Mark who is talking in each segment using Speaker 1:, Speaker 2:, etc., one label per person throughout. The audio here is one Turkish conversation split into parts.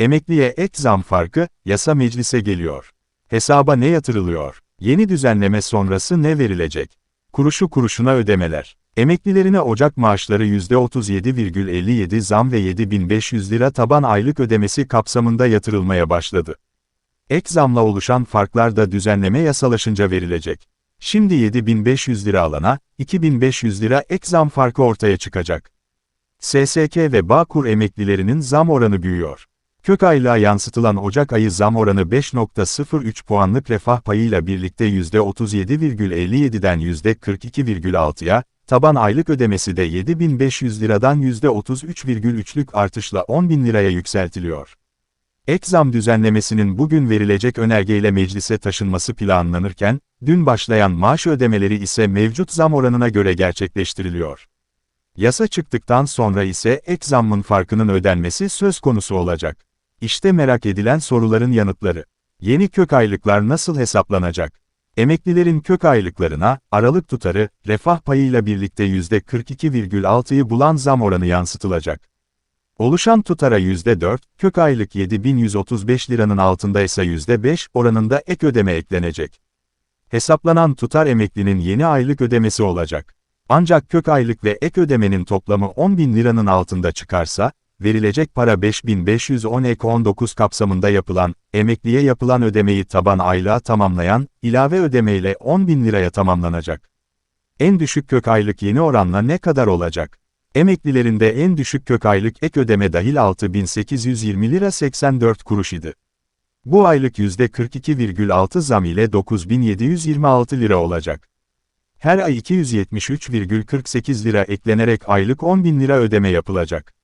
Speaker 1: Emekliye ek zam farkı, yasa meclise geliyor. Hesaba ne yatırılıyor? Yeni düzenleme sonrası ne verilecek? Kuruşu kuruşuna ödemeler. Emeklilerine Ocak maaşları %37,57 zam ve 7500 lira taban aylık ödemesi kapsamında yatırılmaya başladı. Ek zamla oluşan farklar da düzenleme yasalaşınca verilecek. Şimdi 7500 lira alana, 2500 lira ek zam farkı ortaya çıkacak. SSK ve Bağkur emeklilerinin zam oranı büyüyor. Kök aylığa yansıtılan Ocak ayı zam oranı 5.03 puanlık refah payıyla birlikte %37,57'den %42,6'ya, taban aylık ödemesi de 7500 liradan %33,3'lük artışla 10.000 liraya yükseltiliyor. Ek zam düzenlemesinin bugün verilecek önergeyle meclise taşınması planlanırken, dün başlayan maaş ödemeleri ise mevcut zam oranına göre gerçekleştiriliyor. Yasa çıktıktan sonra ise ek zammın farkının ödenmesi söz konusu olacak. İşte merak edilen soruların yanıtları. Yeni kök aylıklar nasıl hesaplanacak? Emeklilerin kök aylıklarına, aralık tutarı, refah payıyla birlikte %42,6'yı bulan zam oranı yansıtılacak. Oluşan tutara %4, kök aylık 7135 liranın altında ise %5 oranında ek ödeme eklenecek. Hesaplanan tutar emeklinin yeni aylık ödemesi olacak. Ancak kök aylık ve ek ödemenin toplamı 10.000 liranın altında çıkarsa, verilecek para 5510 ek 19 kapsamında yapılan, emekliye yapılan ödemeyi taban aylığa tamamlayan, ilave ödemeyle 10.000 liraya tamamlanacak. En düşük kök aylık yeni oranla ne kadar olacak? Emeklilerinde en düşük kök aylık ek ödeme dahil 6820 lira 84 kuruş idi. Bu aylık %42,6 zam ile 9726 lira olacak. Her ay 273,48 lira eklenerek aylık 10.000 lira ödeme yapılacak.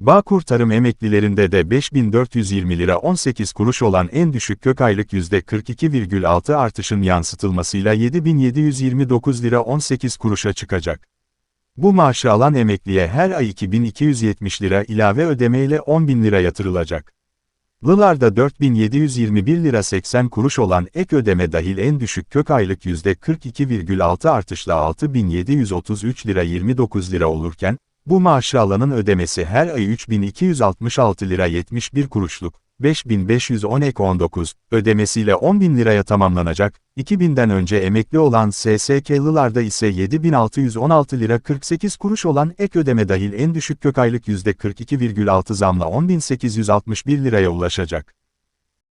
Speaker 1: Bağkur tarım emeklilerinde de 5420 lira 18 kuruş olan en düşük kök aylık %42,6 artışın yansıtılmasıyla 7729 lira 18 kuruşa çıkacak. Bu maaşı alan emekliye her ay 2270 lira ilave ödemeyle 10.000 lira yatırılacak. Lılarda 4721 lira 80 kuruş olan ek ödeme dahil en düşük kök aylık %42,6 artışla 6733 lira 29 lira olurken, bu maaşı alanın ödemesi her ay 3266 lira 71 kuruşluk, 5510 ek 19, ödemesiyle 10.000 liraya tamamlanacak, 2000'den önce emekli olan SSK'lılarda ise 7616 lira 48 kuruş olan ek ödeme dahil en düşük kök aylık %42,6 zamla 10.861 liraya ulaşacak.